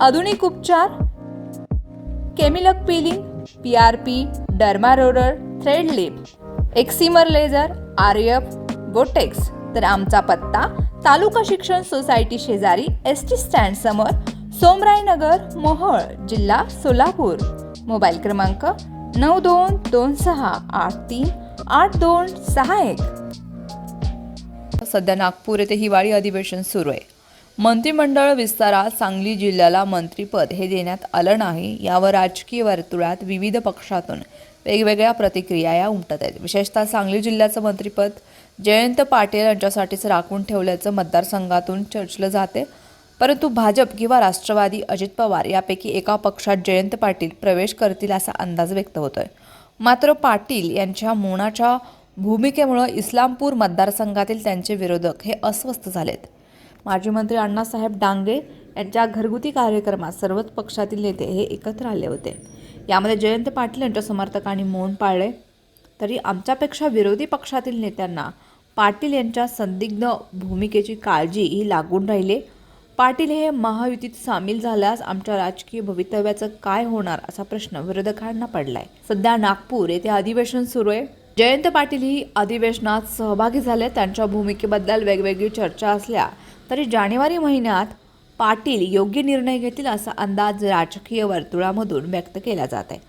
आधुनिक उपचार केमिलक peeling P R P derma roller thread lift excimer laser R F Botox तर आमचा पत्ता तालुका शिक्षण सोसायटी शेजारी एस टी स्टँड समोर सोमरायनगर मोहोळ जिल्हा सोलापूर. मोबाईल क्रमांक नऊ दोन दोन सहा आठ तीन आठ दोन सहा एक. सध्या नागपूर येथे हिवाळी अधिवेशन सुरू आहे. मंत्रिमंडळ विस्तारात सांगली जिल्ह्याला मंत्रिपद हे देण्यात आलं नाही. यावर राजकीय वर्तुळात विविध पक्षातून वेगवेगळ्या प्रतिक्रिया या उमटत आहेत. विशेषतः सांगली जिल्ह्याचं मंत्रिपद जयंत पाटील यांच्यासाठीच राखून ठेवल्याचं मतदारसंघातून चर्चलं जाते. परंतु भाजप किंवा राष्ट्रवादी अजित पवार यापैकी एका पक्षात जयंत पाटील प्रवेश करतील असा अंदाज व्यक्त होतोय. मात्र पाटील यांच्या मोनाच्या भूमिकेमुळं इस्लामपूर मतदारसंघातील त्यांचे विरोधक हे अस्वस्थ झालेत. माजी मंत्री अण्णासाहेब डांगे यांच्या घरगुती कार्यक्रमात सर्वच पक्षातील नेते हे एकत्र आले होते. यामध्ये जयंत पाटील यांच्या समर्थकांनी मौन पाळले. तरी आमच्यापेक्षा विरोधी पक्षातील नेत्यांना पाटील यांच्या संदिग्ध भूमिकेची काळजी ही लागून राहिली. पाटील हे महायुतीत सामील झाल्यास आमच्या राजकीय भवितव्याचं काय होणार असा प्रश्न विरोधकांना पडलाय. सध्या नागपूर येथे अधिवेशन सुरू आहे. जयंत पाटील ही अधिवेशनात सहभागी झाले. त्यांच्या भूमिकेबद्दल वेगवेगळी चर्चा असल्या तरी जानेवारी महिन्यात पाटील योग्य निर्णय घेतील असा अंदाज राजकीय वर्तुळामधून व्यक्त केला जात आहे.